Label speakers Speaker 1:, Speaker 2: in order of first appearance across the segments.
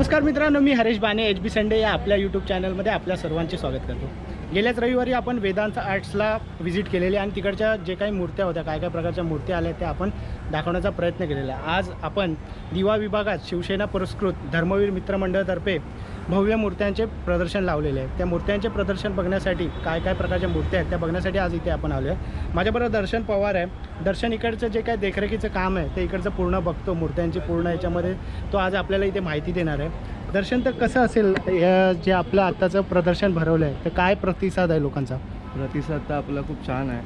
Speaker 1: नमस्कार मित्रांनो मी हरेश बाने एच बी संडे या आपल्या यूट्यूब चॅनलमध्ये आपल्या सर्वांचे स्वागत करतो. गेल्याच रविवारी आपण वेदांत आर्ट्सला व्हिजिट केलेली आणि तिकडच्या जे काही मूर्त्या होत्या काय काय प्रकारच्या मूर्त्या आल्या त्या आपण दाखवण्याचा प्रयत्न केलेला. आहे आज आपण दिवा विभागात शिवसेना पुरस्कृत धर्मवीर मित्रमंडळातर्फे भव्य मूर्त्यांचे प्रदर्शन लावलेले आहे त्या मूर्त्यांचे प्रदर्शन बघण्यासाठी काय काय प्रकारच्या मूर्त्या आहेत त्या बघण्यासाठी आज इथे आपण आलो आहे माझ्याबरोबर दर्शन पवार आहे. दर्शन इकडचं जे काय देखरेखीचं काम आहे ते इकडचं पूर्ण बघतो. मूर्त्यांची पूर्ण याच्यामध्ये तो आज आपल्याला इथे माहिती देणार आहे. दर्शन तर कसं असेल या जे आपलं आत्ताचं प्रदर्शन भरवलं आहे तर काय प्रतिसाद आहे लोकांचा?
Speaker 2: प्रतिसाद तर आपला खूप छान आहे.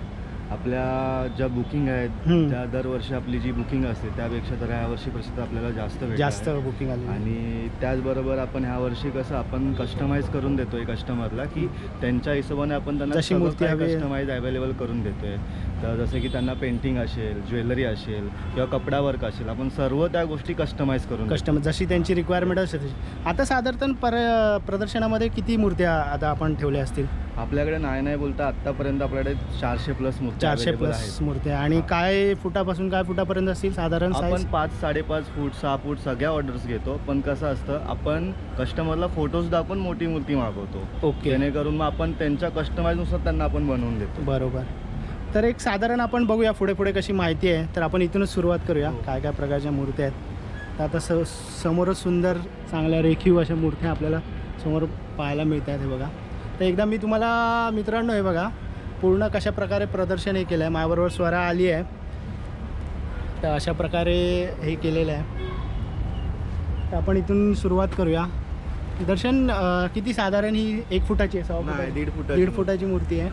Speaker 2: आपल्या ज्या बुकिंग आहेत
Speaker 1: हम्म.
Speaker 2: त्या दरवर्षी आपली जी बुकिंग असते त्यापेक्षा तर ह्या वर्षी प्रतिसाद आपल्याला जास्त
Speaker 1: जास्त
Speaker 2: आहे.
Speaker 1: बुकिंग आली
Speaker 2: आणि त्याचबरोबर आपण ह्या वर्षी कसं आपण कस्टमाइज करून देतोय कस्टमरला की त्यांच्या हिशोबाने आपण त्यांना
Speaker 1: मूर्ती हवी आहे.
Speaker 2: कस्टमाइज अवेलेबल करून देतोय तर जसं की त्यांना पेंटिंग असेल ज्वेलरी असेल किंवा कपडा वर्क असेल आपण सर्व त्या गोष्टी कस्टमाइज करून देतो.
Speaker 1: कस्टमर जशी त्यांची रिक्वायरमेंट असेल तशी आता साधारणतः पर प्रदर्शनामध्ये किती मूर्त्या आता आपण ठेवल्या असतील
Speaker 2: आपल्याकडे नाही नाही बोलता आतापर्यंत आपल्याकडे चारशे प्लस मूर्ती
Speaker 1: चारशे
Speaker 2: available
Speaker 1: प्लस
Speaker 2: आहेत.
Speaker 1: मूर्त्या. आणि काय फुटापासून काय फुटापर्यंत असतील? साधारण
Speaker 2: आपण पाच साडेपाच फूट सहा फूट सगळ्या ऑर्डर्स घेतो. पण कसं असतं आपण कस्टमरला फोटोज दाखवून मोठी मूर्ती मागवतो.
Speaker 1: ओके.
Speaker 2: जेणेकरून मग आपण त्यांच्या कस्टमाइजनुसार त्यांना आपण बनवून देतो.
Speaker 1: बरोबर. तर एक साधारण आपण बघूया पुढे पुढे कशी माहिती आहे. तर आपण इथूनच सुरुवात करूया.
Speaker 2: हो.
Speaker 1: काय काय प्रकारच्या मूर्त्या आहेत. तर आता स समोरच सुंदर चांगल्या रेखीव अशा मूर्त्या आपल्याला समोर पाहायला मिळत आहेत हे बघा. तर एकदा मी तुम्हाला मित्रांनो हे बघा पूर्ण कशा प्रकारे प्रदर्शन हे केलं आहे माझ्याबरोबर स्वरा आली आहे. तर अशा प्रकारे हे केलेलं आहे. तर आपण इथून सुरुवात करूया. दर्शन किती साधारण ही एक फुटाची आहे फुटाची?
Speaker 2: दीड फुटाची
Speaker 1: दीड फुटाची मूर्ती आहे.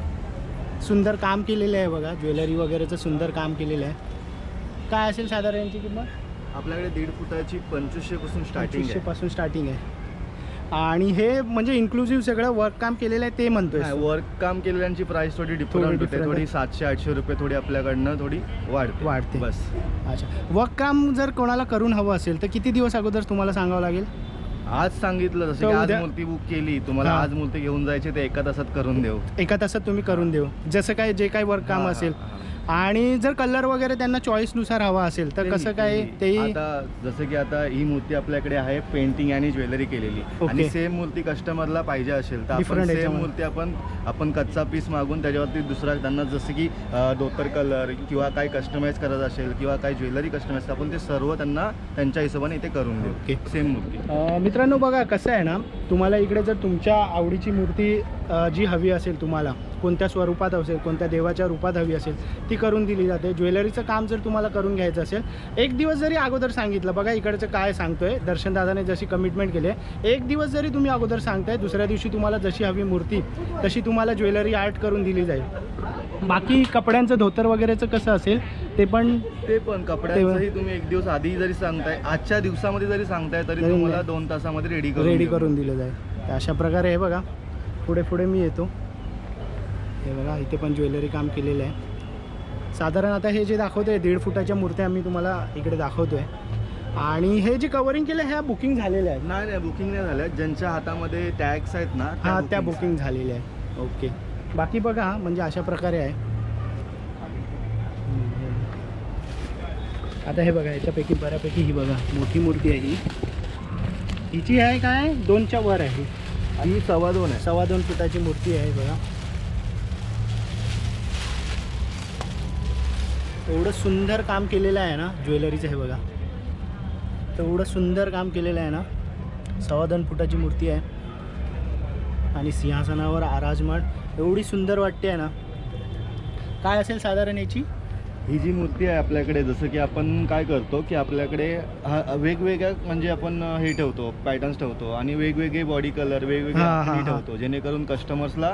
Speaker 1: सुंदर काम केलेलं आहे बघा ज्वेलरी वगैरेचं सुंदर काम केलेलं आहे. काय असेल साधारण यांची किंमत?
Speaker 2: आपल्याकडे दीड फुटाची पंचवीसशे पासून स्टार्टिंग आहे.
Speaker 1: पासून स्टार्टिंग आहे. आणि हे म्हणजे इन्क्लुझिव्ह सगळं वर्क काम केलेलं आहे ते म्हणतोय
Speaker 2: वर्क काम केलेल्यांची प्राइस थोडी डिफरंट होते. थोडी. सातशे आठशे रुपये थोडी आपल्याकडनं थोडी वाढते.
Speaker 1: वाढते.
Speaker 2: बस.
Speaker 1: अच्छा. वर्क काम जर कोणाला करून हवं असेल तर किती दिवस अगोदर तुम्हाला सांगावं लागेल?
Speaker 2: आज सांगितलं जसं की आज मूर्ती बुक केली. तुम्हाला. आज मूर्ती घेऊन जायची ते एका तासात करून देऊ.
Speaker 1: एका तासात तुम्ही करून देऊ. जसं काय जे काही वर्क काम असेल. आणि जर कलर वगैरे त्यांना चॉईसनुसार हवा असेल तर कसं काय
Speaker 2: आता जसं की आता ही मूर्ती आपल्याकडे आहे पेंटिंग आणि ज्वेलरी केलेली. आणि सेम मूर्ती कस्टमरला पाहिजे असेल तर आपण
Speaker 1: Different
Speaker 2: सेम
Speaker 1: याच्यामध्ये.
Speaker 2: मूर्ती आपण आपण कच्चा पीस मागून त्याच्यावरती दुसरा त्यांना जसं की अं, धोतर कलर किंवा काय कस्टमाइज करत असेल किंवा काय ज्वेलरी कस्टमाइज आपण ते सर्व त्यांना त्यांच्या हिशोबाने इथे करून. देऊ सेम मूर्ती
Speaker 1: अ, मित्रांनो बघा कसं आहे ना तुम्हाला इकडे जर तुमच्या आवडीची मूर्ती अ, जी हवी असेल तुम्हाला कोणत्या स्वरूपात असेल कोणत्या देवाच्या रूपात हवी असेल ती करून दिली जाते ज्वेलरीचं काम जर तुम्हाला करून घ्यायचं असेल एक दिवस जरी अगोदर सांगितलं बघा इकडचं काय सांगतोय दर्शनदादाने जशी कमिटमेंट केली आहे एक दिवस जरी तुम्ही अगोदर सांगताय दुसऱ्या दिवशी तुम्हाला जशी हवी मूर्ती तशी तुम्हाला ज्वेलरी आर्ट करून दिली जाईल बाकी कपड्यांचं धोतर वगैरेचं कसं असेल ते पण
Speaker 2: ते पण कपड्यांचंही तुम्ही एक दिवस आधी जरी सांगताय आजच्या दिवसामध्ये जरी सांगताय तरी तुम्हाला. दोन तासामध्ये रेडी
Speaker 1: रेडी. करून दिलं जाईल तर अशा प्रकारे हे बघा पुढे पुढे मी येतो हे बघा इथे पण ज्वेलरी काम केलेलं आहे. साधारण आता हे जे दाखवतोय दीड फुटाच्या मूर्त्या मी तुम्हाला इकडे दाखवतोय. आणि हे जे कवरिंग केलं ह्या बुकिंग झालेल्या आहेत.
Speaker 2: नाही नाही बुकिंग नाही झाल्या. ज्यांच्या हातामध्ये टॅग्स आहेत ना
Speaker 1: हा त्या बुकिंग झालेल्या आहेत. ओके बाकी बघा म्हणजे अशा प्रकारे आहे. आता हे बघा याच्यापैकी बऱ्यापैकी ही बघा मोठी मूर्ती आहे ही. हिची आहे काय? दोनच्या वर आहे.
Speaker 2: आणि सव्वा दोन आहे.
Speaker 1: सव्वा दोन फुटाची मूर्ती आहे बघा. एवढं सुंदर काम केलेलं आहे ना ज्वेलरीचं हे बघा. एवढं सुंदर काम केलेलं आहे ना. सव्वा दोन फुटाची मूर्ती आहे. आणि सिंहासनावर आराजमाट. एवढी सुंदर वाटते आहे ना. काय असेल साधारण याची?
Speaker 2: ही जी मूर्ती आहे आपल्याकडे जसं की आपण काय करतो की आपल्याकडे हा- वेगवेगळ्या म्हणजे आपण हे ठेवतो पॅटर्न्स ठेवतो आणि वेगवेगळे बॉडी कलर वेगवेगळे. ठेवतो. जेणेकरून कस्टमर्सला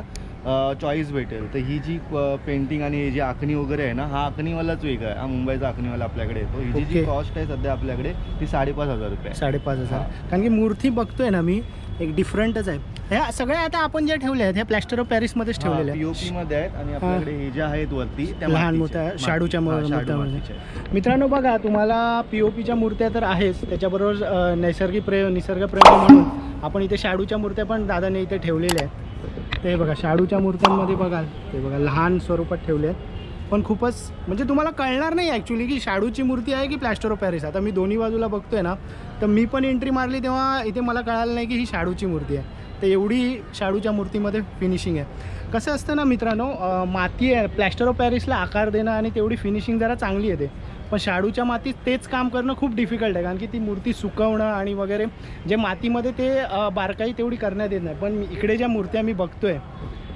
Speaker 2: चॉईस भेटेल. तर ही जी पेंटिंग आणि ही जी आखणी वगैरे आहे ना हा आखणीवालाच वेगळा आहे. हा मुंबईचा आखणीवाला आपल्याकडे येतो. ही जी. जी कॉस्ट आहे सध्या आपल्याकडे ती साडेपाच हजार रुपये.
Speaker 1: साडेपाच हजार. कारण की मूर्ती बघतोय ना मी एक डिफरंटच आहे. ह्या सगळ्या आता आपण ज्या ठेवल्या आहेत ह्या प्लॅस्टर ऑफ पॅरिसमध्येच ठेवलेल्या आहेत.
Speaker 2: पीओपी मध्ये आहेत आणि आपल्याकडे हे ज्या आहेत वरती त्या
Speaker 1: लहान मोठ्या शाडूच्या. मित्रांनो बघा तुम्हाला पी ओ पीच्या मूर्त्या तर आहेच. त्याच्याबरोबर नैसर्गिक प्रेम निसर्गप्रेमी म्हणून. आपण इथे शाडूच्या मूर्त्या पण दादाने इथे ठेवलेल्या आहेत. ते बघा शाडूच्या मूर्त्यांमध्ये बघाल ते बघा लहान स्वरूपात ठेवले आहेत. पण खूपच म्हणजे तुम्हाला कळणार नाही ॲक्च्युली की शाडूची मूर्ती आहे की प्लॅस्टर ऑफ पॅरिस. आता मी दोन्ही बाजूला बघतोय ना तर मी पण एंट्री मारली तेव्हा इथे मला कळालं नाही की ही शाडूची मूर्ती आहे. तर एवढी शाडूच्या मूर्तीमध्ये फिनिशिंग आहे. कसं असतं ना मित्रांनो माती आहे प्लॅस्टर ऑफ पॅरिसला आकार देणं आणि तेवढी फिनिशिंग जरा चांगली येते. पण शाडूच्या मातीत तेच काम करणं खूप डिफिकल्ट आहे कारण की ती मूर्ती सुकवणं आणि वगैरे जे मातीमध्ये ते बारकाई तेवढी करण्यात येत नाही. पण इकडे ज्या मूर्त्या मी बघतोय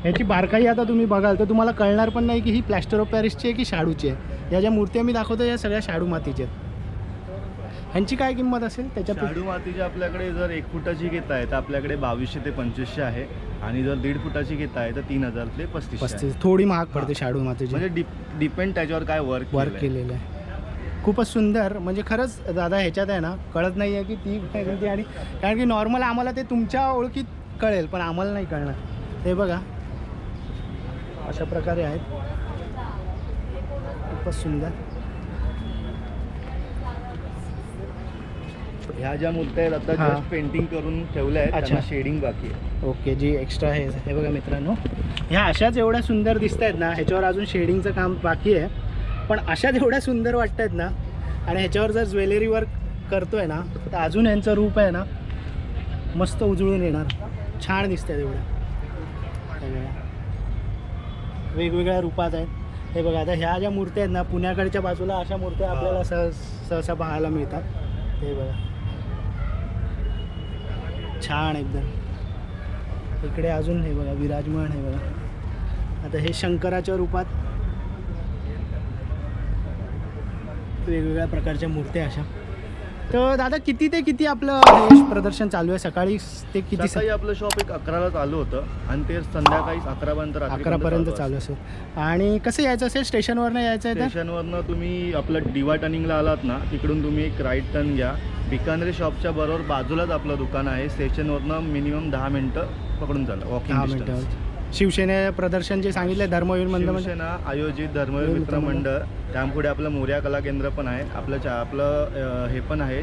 Speaker 1: ह्याची बारकाई आता तुम्ही बघाल तर तुम्हाला कळणार पण नाही की ही प्लॅस्टर ऑफ पॅरिसची आहे की शाडूची आहे. या ज्या मूर्त्या मी दाखवतो या सगळ्या शाडू मातीच्या आहेत. ह्यांची काय किंमत असेल? त्याच्या
Speaker 2: शाडू मातीची आपल्याकडे जर एक फुटाची घेताय तर आपल्याकडे बावीसशे ते पंचवीसशे आहे. आणि जर दीड फुटाची घेताय तर तीन हजार ते पस्तीसशे आहे.
Speaker 1: पस्तीस थोडी महाग पडते शाडू मातीची.
Speaker 2: म्हणजे डिप डिपेंड त्याच्यावर काय वर्क
Speaker 1: वर्क केलेलं आहे. खूपच सुंदर. म्हणजे खरंच दादा ह्याच्यात आहे ना कळत नाही आहे की ती कोणती आणि कारण की नॉर्मल आम्हाला ते तुमच्या ओळखीत कळेल पण आम्हाला नाही कळणार. हे बघा. अशा प्रकारे आहेत. खूपच सुंदर.
Speaker 2: ह्या ज्या मूर्त्या आहेत आता. जस्ट पेंटिंग करून ठेवल्या आहेत
Speaker 1: अच्छा.
Speaker 2: शेडिंग बाकी आहे.
Speaker 1: ओके जी एक्स्ट्रा आहे हे बघा मित्रांनो. ह्या अशाच एवढ्या सुंदर दिसत आहेत ना ह्याच्यावर अजून शेडिंगचं काम बाकी आहे. पण अशाच एवढ्या सुंदर वाटत आहेत ना आणि ह्याच्यावर जर ज्वेलरी वर्क करतोय ना तर अजून यांचं रूप आहे ना मस्त उजळून येणार. छान दिसत आहेत एवढ्या हे. वेगवेगळ्या रूपात आहेत. हे बघा आता ह्या ज्या मूर्त्या आहेत ना पुण्याकडच्या बाजूला अशा मूर्त्या आपल्याला सहज सहसा पाहायला मिळतात. हे बघा. छान एकदम. इकडे अजून हे बघा विराजमान हे बघा. आता हे शंकराच्या रूपात वेगवेगळ्या प्रकारच्या मूर्त्या अशा. तर दादा किती ते किती आपलं हे प्रदर्शन चालू आहे? सकाळी ते किती
Speaker 2: सकाळी आपलं शॉप एक अकराला चालू होतं आणि ते संध्याकाळी अकरापर्यंत
Speaker 1: अकरापर्यंत चालू असेल. आणि कसं यायचं असेल? स्टेशनवरनं यायचं आहे
Speaker 2: स्टेशनवरनं तुम्ही आपलं डिवा टर्निंगला आलात ना तिकडून तुम्ही एक राईट टर्न घ्या. बिकानेरी शॉपच्या बरोबर बाजूलाच आपलं दुकान आहे. स्टेशनवरनं मिनिमम दहा मिनिटं पकडून चाललं
Speaker 1: दहा
Speaker 2: वॉकिंग
Speaker 1: शिवसेने प्रदर्शन जे सांगितलं धर्मवीर मंदिर म्हणजे
Speaker 2: शिवसेना आयोजित धर्मवीर
Speaker 1: मित्र
Speaker 2: मंडळ. त्यापुढे आपलं मोर्या कला केंद्र पण आहे. आपलं चा- आपलं हे पण आहे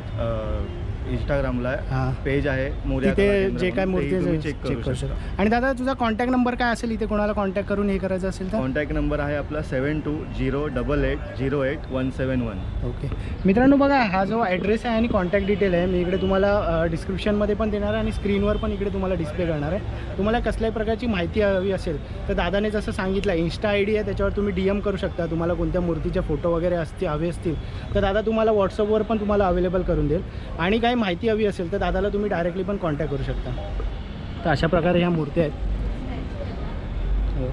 Speaker 2: इंस्टाग्रामला
Speaker 1: हां.
Speaker 2: पेज आहे मोर्या कला
Speaker 1: तिथे
Speaker 2: केंद्र
Speaker 1: जे काय
Speaker 2: म्हणून,
Speaker 1: मूर्ती
Speaker 2: तेही तुम्ही
Speaker 1: चेक
Speaker 2: चेक
Speaker 1: करू शकता.
Speaker 2: शकता.
Speaker 1: आणि दादा तुझा कॉन्टॅक्ट नंबर काय असेल? इथे कोणाला कॉन्टॅक्ट करून हे करायचं असेल तर?
Speaker 2: कॉन्टॅक्ट नंबर आहे आपला seven two zero double eight zero eight one seven one
Speaker 1: okay मित्रांनो बघा हा जो ॲड्रेस आहे आणि कॉन्टॅक्ट डिटेल आहे मी इकडे तुम्हाला डिस्क्रिप्शनमध्ये पण देणार आहे आणि स्क्रीनवर पण इकडे तुम्हाला डिस्प्ले करणार आहे. तुम्हाला कसल्याही प्रकारची माहिती हवी असेल तर दादाने जसं सांगितलं इन्स्टा आय डी आहे त्याच्यावर तुम्ही डी एम करू शकता. तुम्हाला कोणत्या मूर्तीचे फोटो वगैरे असतील हवे असतील तर दादा तुम्हाला व्हॉट्सअपवर पण तुम्हाला अवेलेबल करून देईल. आणि काही माहिती हवी असेल तर दादाला तुम्ही डायरेक्टली पण कॉन्टॅक्ट करू शकता. तर अशा प्रकारे ह्या मूर्त्या आहेत. हो.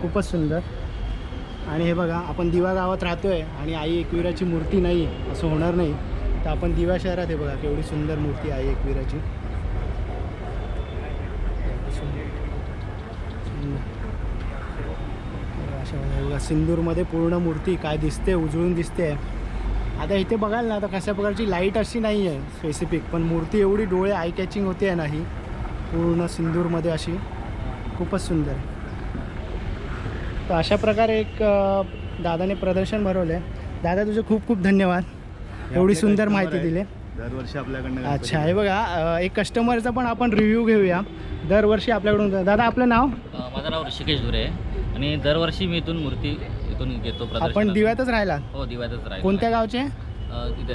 Speaker 1: खूपच सुंदर. आणि हे बघा आपण दिवा गावात राहतो आहे आणि आई एकविराची मूर्ती नाही असं होणार नाही. तर आपण दिवा शहरात आहे बघा केवढी सुंदर मूर्ती आई एकविराची. अशा बघा, बघा सिंदूरमध्ये पूर्ण मूर्ती काय दिसते उजळून दिसते. आता इथे बघाल ना आता कशा प्रकारची लाइट अशी नाही आहे स्पेसिफिक पण मूर्ती एवढी डोळे आय कॅचिंग होते आहे ना ही. पूर्ण सिंदूरमध्ये अशी. खूपच सुंदर. आहे तर अशा प्रकारे एक दादाने प्रदर्शन भरवलं आहे दादा तुझे खूप खूप धन्यवाद. एवढी सुंदर माहिती. दिली.
Speaker 2: दरवर्षी आपल्याकडनं
Speaker 1: अच्छा हे बघा एक कस्टमरचा पण आपण रिव्ह्यू घेऊया. दरवर्षी आपल्याकडून दादा आपलं नाव?
Speaker 3: माझं नाव ऋषिकेश धुरे आहे. आणि दरवर्षी मी इथून मूर्ती इथून घेतो
Speaker 1: आपण. दिव्यातच राहिला
Speaker 3: हो दिव्यातच राहील
Speaker 1: कोणत्या गावचे?
Speaker 3: तिथे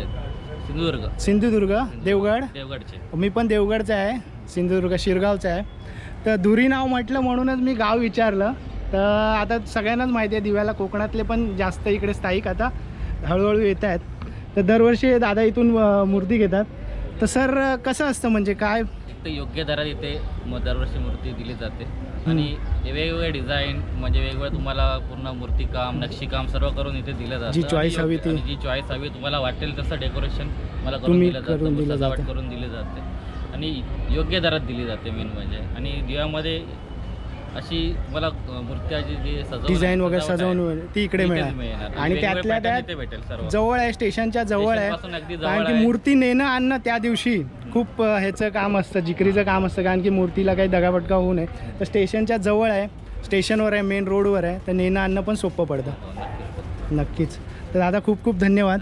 Speaker 3: सिंधुदुर्ग.
Speaker 1: सिंधुदुर्ग देवगड?
Speaker 3: देवगडचे.
Speaker 1: मी पण देवगडचा आहे. सिंधुदुर्ग शिरगावचा आहे. तर धुरी नाव म्हटलं म्हणूनच मी गाव विचारलं. तर आता सगळ्यांनाच माहिती आहे दिव्याला कोकणातले पण जास्त इकडे स्थायिक आता हळूहळू येत आहेत. तर दरवर्षी दादा इथून अ, मूर्ती घेतात. तर सर कसं असतं म्हणजे काय?
Speaker 3: एक तर योग्य दरात इथे म- दरवर्षी मूर्ती दिली जाते. आणि वेगवेगळे डिझाईन म्हणजे वेगवेगळं तुम्हाला पूर्ण मूर्तीकाम नक्षीकाम सर्व करून इथे दिलं जातं.
Speaker 1: जी choice हवी ती.
Speaker 3: आणि जी चॉईस हवी तुम्हाला वाटेल तसं डेकोरेशन मला करून
Speaker 1: तुम्ही
Speaker 3: दिलं
Speaker 1: करून
Speaker 3: जातं
Speaker 1: दिलं
Speaker 3: सजावट
Speaker 1: जातं.
Speaker 3: करून दिली जाते. आणि योग्य दरात दिली जाते मेन म्हणजे. आणि दिव्यामध्ये अशी अ, मूर्त्याची जी
Speaker 1: डिझाईन वगैरे
Speaker 3: सजावट आहे,
Speaker 1: सजवून ती इकडे
Speaker 3: इथेच
Speaker 1: मिळणार.
Speaker 3: मिळणार.
Speaker 1: आणि त्यातल्या
Speaker 3: pattern
Speaker 1: त्यात
Speaker 3: इथे भेटेल सर्व.
Speaker 1: जवळ आहे स्टेशनच्या जवळ आहे.
Speaker 3: स्टेशनपासून अगदी जवळ
Speaker 1: कारण की
Speaker 3: आहे.
Speaker 1: मूर्ती नेणं आणणं त्या दिवशी खूप ह्याचं काम असतं जिकरीचं काम असतं कारण की मूर्तीला काही दगापटका होऊ नये. तर स्टेशनच्या जवळ आहे स्टेशनवर आहे मेन रोडवर आहे तर नेणं आणणं पण सोपं पडतं.
Speaker 3: नक्कीच.
Speaker 1: तर दादा खूप खूप धन्यवाद.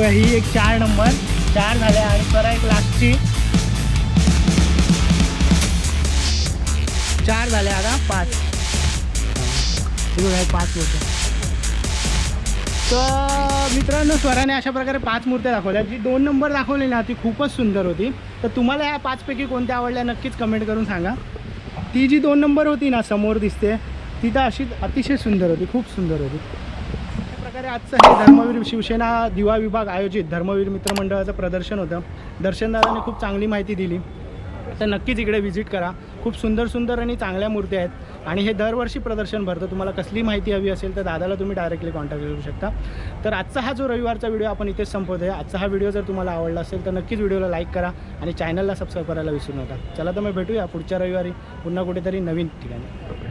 Speaker 1: बघा ही एक चार नंबर. चार झाल्या आणि परत एक लास्टची चार झाल्या आता पाच. बघा पाच मूर्त्या. तर मित्रांनो स्वराने अशा प्रकारे पाच मूर्त्या दाखवल्या. जी दोन नंबर दाखवली ना ती खूपच सुंदर होती. तर तुम्हाला ह्या पाचपैकी कोणत्या आवडल्या नक्कीच कमेंट करून सांगा. ती जी दोन नंबर होती ना समोर दिसते ती तर अशी अतिशय सुंदर होती खूप सुंदर होती. आजचं हे धर्मवीर शिवसेना दिवा विभाग आयोजित धर्मवीर मित्रमंडळाचं प्रदर्शन होतं. दर्शनदाराने खूप चांगली माहिती दिली. तर नक्कीच इकडे व्हिजिट करा. खूप सुंदर सुंदर आणि चांगल्या मूर्ती आहेत. आणि हे दरवर्षी प्रदर्शन भरतं. तुम्हाला कसली माहिती हवी असेल तर दादाला तुम्ही डायरेक्टली कॉन्टॅक्ट करू शकता. तर आजचा हा जो रविवारचा व्हिडिओ आपण इथेच संपवतो. आहे आजचा हा व्हिडिओ जर तुम्हाला आवडला असेल तर नक्कीच व्हिडिओला लाईक करा आणि चॅनलला सबस्क्राईब करायला विसरू नका. चला तर मग भेटूया पुढच्या रविवारी पुन्हा कुठेतरी नवीन ठिकाणी.